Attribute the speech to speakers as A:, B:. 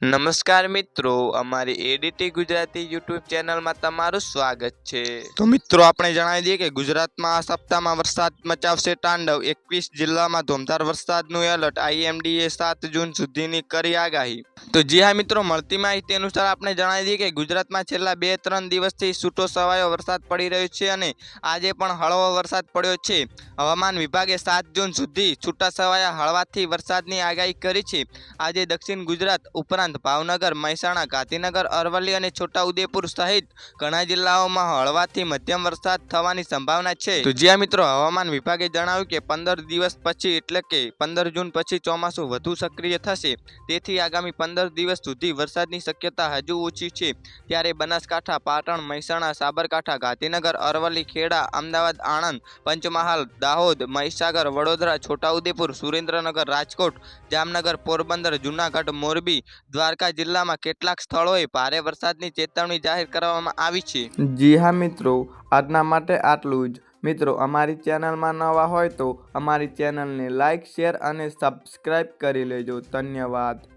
A: નમસ્કાર મિત્રો, અમારી એડીટી ગુજરાતી યુટ્યુબ ચેનલમાં તમારું સ્વાગત છે. તો મિત્રો, આપણે જણાવી દઈએ કે ગુજરાતમાં આ સપ્તાહમાં વરસાદ મચાવશે તાંડવ. એકવીસ જિલ્લામાં ધોમધાર વરસાદનું એલર્ટ. આઈએમડીએ સાત જૂન સુધીની કરી આગાહી. તો જી હા મિત્રો, મળતી માહિતી અનુસાર આપણે જણાવી દઈએ કે ગુજરાતમાં છેલ્લા બે ત્રણ દિવસથી છૂટો સવાયો વરસાદ પડી રહ્યો છે અને આજે પણ હળવો વરસાદ પડ્યો છે. હવામાન વિભાગે સાત જૂન સુધી છૂટાછવાયા હળવાથી વરસાદની આગાહી કરી છે. આજે દક્ષિણ ગુજરાત ઉપરાંત ભાવનગર, મહેસાણા, ગાંધીનગર, અરવલ્લી અને છોટાઉદેપુર સહિત ઘણા જિલ્લાઓમાં હળવાથી મધ્યમ વરસાદ થવાની સંભાવના છે. તો મિત્રો, હવામાન વિભાગે જણાવ્યું કે પંદર દિવસ પછી એટલે કે પંદર જૂન પછી ચોમાસું વધુ સક્રિય થશે. તેથી આગામી પંદર દિવસ સુધી વરસાદની શક્યતા હજુ ઓછી છે. ત્યારે બનાસકાંઠા, પાટણ, મહેસાણા, સાબરકાંઠા, ગાંધીનગર, અરવલ્લી, ખેડા, અમદાવાદ, આણંદ, પંચમહાલ, દાહોદ, મહીસાગર, વડોદરા, છોટાઉદેપુર, સુરેન્દ્રનગર, રાજકોટ, જામનગર, પોરબંદર, જૂનાગઢ, મોરબી દ્વારકા જિલ્લામાં કેટલાક સ્થળોએ ભારે વરસાદની ચેતવણી જાહેર કરવામાં આવી છે.
B: જી હા, મિત્રો. આજના માટે આટલું જ. મિત્રો, અમારી ચેનલમાં નવા હોય તો અમારી ચેનલને લાઈક, શેર અને સબસ્ક્રાઈબ કરી લેજો. ધન્યવાદ.